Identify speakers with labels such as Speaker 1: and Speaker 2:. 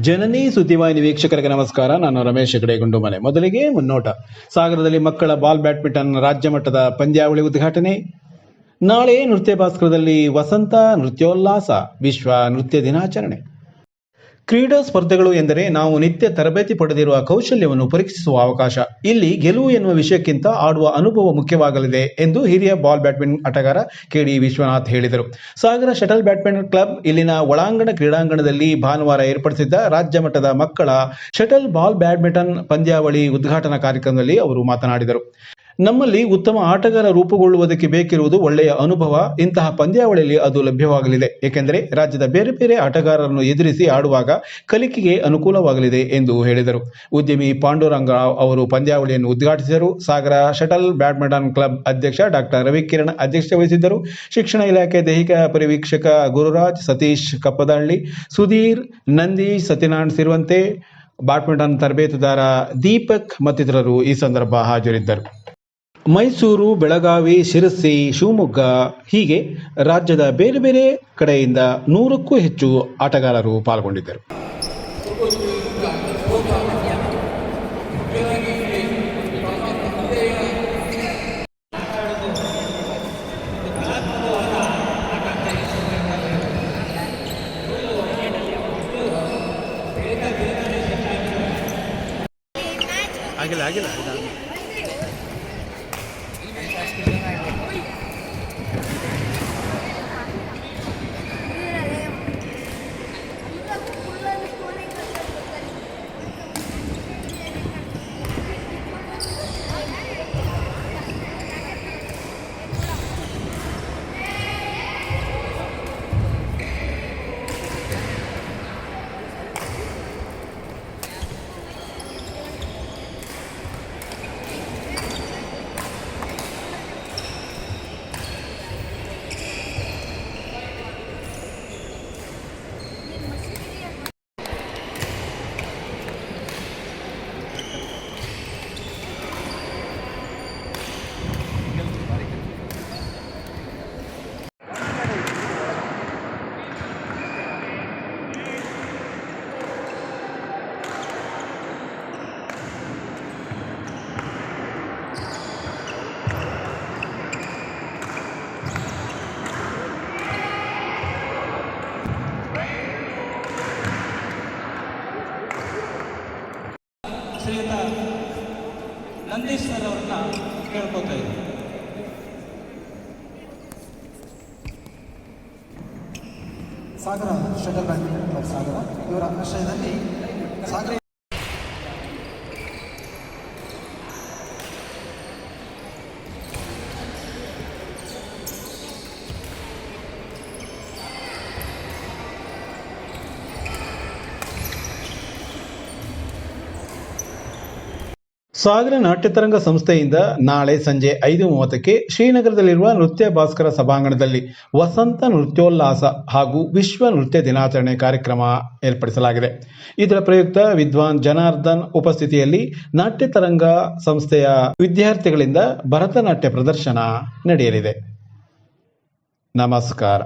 Speaker 1: ಜನನಿ ಸುದ್ದಿವಾಹಿನಿ ವೀಕ್ಷಕರಿಗೆ ನಮಸ್ಕಾರ. ನಾನು ರಮೇಶ್ ಹೆಗಡೆ, ಗುಂಡುಮನೆ. ಮೊದಲಿಗೆ ಮುನ್ನೋಟ. ಸಾಗರದಲ್ಲಿ ಮಕ್ಕಳ ಬಾಲ್ ಬ್ಯಾಡ್ಮಿಂಟನ್ ರಾಜ್ಯ ಮಟ್ಟದ ಪಂದ್ಯಾವಳಿ ಉದ್ಘಾಟನೆ. ನಾಳೆ ನೃತ್ಯ ಭಾಸ್ಕರದಲ್ಲಿ ವಸಂತ ನೃತ್ಯೋಲ್ಲಾಸ, ವಿಶ್ವ ನೃತ್ಯ ದಿನಾಚರಣೆ. ಕ್ರೀಡಾ ಸ್ಪರ್ಧೆಗಳು ಎಂದರೆ ನಾವು ನಿತ್ಯ ತರಬೇತಿ ಪಡೆದಿರುವ ಕೌಶಲ್ಯವನ್ನು ಪರೀಕ್ಷಿಸುವ ಅವಕಾಶ. ಇಲ್ಲಿ ಗೆಲುವು ಎನ್ನುವ ವಿಷಯಕ್ಕಿಂತ ಆಡುವ ಅನುಭವ ಮುಖ್ಯವಾಗಲಿದೆ ಎಂದು ಹಿರಿಯ ಬಾಲ್ ಬ್ಯಾಡ್ಮಿಂಟನ್ ಆಟಗಾರ ಕೆಡಿ ವಿಶ್ವನಾಥ್ ಹೇಳಿದರು. ಸಾಗರ ಶಟಲ್ ಬ್ಯಾಡ್ಮಿಂಟನ್ ಕ್ಲಬ್ ಇಲ್ಲಿನ ಒಳಾಂಗಣ ಕ್ರೀಡಾಂಗಣದಲ್ಲಿ ಭಾನುವಾರ ಏರ್ಪಡಿಸಿದ್ದ ರಾಜ್ಯ ಮಟ್ಟದ ಮಕ್ಕಳ ಶಟಲ್ ಬಾಲ್ ಬ್ಯಾಡ್ಮಿಂಟನ್ ಪಂದ್ಯಾವಳಿ ಉದ್ಘಾಟನಾ ಕಾರ್ಯಕ್ರಮದಲ್ಲಿ ಅವರು ಮಾತನಾಡಿದರು. ನಮ್ಮಲ್ಲಿ ಉತ್ತಮ ಆಟಗಾರ ರೂಪುಗೊಳ್ಳುವುದಕ್ಕೆ ಬೇಕಿರುವುದು ಒಳ್ಳೆಯ ಅನುಭವ. ಇಂತಹ ಪಂದ್ಯಾವಳಿಯಲ್ಲಿ ಅದು ಲಭ್ಯವಾಗಲಿದೆ. ಏಕೆಂದರೆ ರಾಜ್ಯದ ಬೇರೆ ಬೇರೆ ಆಟಗಾರರನ್ನು ಎದುರಿಸಿ ಆಡುವಾಗ ಕಲಿಕೆಗೆ ಅನುಕೂಲವಾಗಲಿದೆ ಎಂದು ಹೇಳಿದರು. ಉದ್ಯಮಿ ಪಾಂಡುರಂಗ ಅವರು ಪಂದ್ಯಾವಳಿಯನ್ನು ಉದ್ಘಾಟಿಸಿದರು. ಸಾಗರ ಶಟಲ್ ಬ್ಯಾಡ್ಮಿಂಟನ್ ಕ್ಲಬ್ ಅಧ್ಯಕ್ಷ ಡಾಕ್ಟರ್ ರವಿಕಿರಣ್ ಅಧ್ಯಕ್ಷತೆ ವಹಿಸಿದ್ದರು ಶಿಕ್ಷಣ ಇಲಾಖೆ ದೈಹಿಕ ಪರಿವೀಕ್ಷಕ ಗುರುರಾಜ್ ಸತೀಶ್ ಕಪ್ಪದಹಳ್ಳಿ, ಸುಧೀರ್ ನಂದೀಶ್ ಸತ್ಯನಾರಾಯಣ್ ಸಿರುವಂತೆ ಬ್ಯಾಡ್ಮಿಂಟನ್ ತರಬೇತುದಾರ ದೀಪಕ್ ಮತ್ತಿತರರು ಈ ಸಂದರ್ಭ ಹಾಜರಿದ್ದರು. ಮೈಸೂರು, ಬೆಳಗಾವಿ, ಶಿರಸಿ, ಶಿವಮೊಗ್ಗ ಹೀಗೆ ರಾಜ್ಯದ ಬೇರೆ ಬೇರೆ ಕಡೆಯಿಂದ ನೂರಕ್ಕೂ ಹೆಚ್ಚು ಆಟಗಾರರು ಪಾಲ್ಗೊಂಡಿದ್ದರು. ಆಗಿಲ್ಲ ಆಗಿಲ್ಲ.
Speaker 2: ಶ್ರೀಯುತ ನಂದೀಶ್ ಸರ್ ಅವ್ರನ್ನ ಕೇಳ್ಕೊತಾ ಇದ್ದೀನಿ
Speaker 3: ಸಾಗರ ಶಟಲ್ ಬ್ಯಾಂಕ್ ಸಾಗರ. ಇವರ ಆಶ್ರಯದಲ್ಲಿ ಸಾಗರ
Speaker 1: ಸಾಗರ ನಾಟ್ಯತರಂಗ ಸಂಸ್ಥೆಯಿಂದ ನಾಳೆ ಸಂಜೆ ಐದು ಮೂವತ್ತಕ್ಕೆ ಶ್ರೀನಗರದಲ್ಲಿರುವ ನೃತ್ಯ ಭಾಸ್ಕರ ಸಭಾಂಗಣದಲ್ಲಿ ವಸಂತ ನೃತ್ಯೋಲ್ಲಾಸ ಹಾಗೂ ವಿಶ್ವ ನೃತ್ಯ ದಿನಾಚರಣೆ ಕಾರ್ಯಕ್ರಮ ಏರ್ಪಡಿಸಲಾಗಿದೆ. ಇದರ ಪ್ರಯುಕ್ತ ವಿದ್ವಾನ್ ಜನಾರ್ದನ್ ಉಪಸ್ಥಿತಿಯಲ್ಲಿ ನಾಟ್ಯತರಂಗ ಸಂಸ್ಥೆಯ ವಿದ್ಯಾರ್ಥಿಗಳಿಂದ ಭರತನಾಟ್ಯ ಪ್ರದರ್ಶನ ನಡೆಯಲಿದೆ. ನಮಸ್ಕಾರ.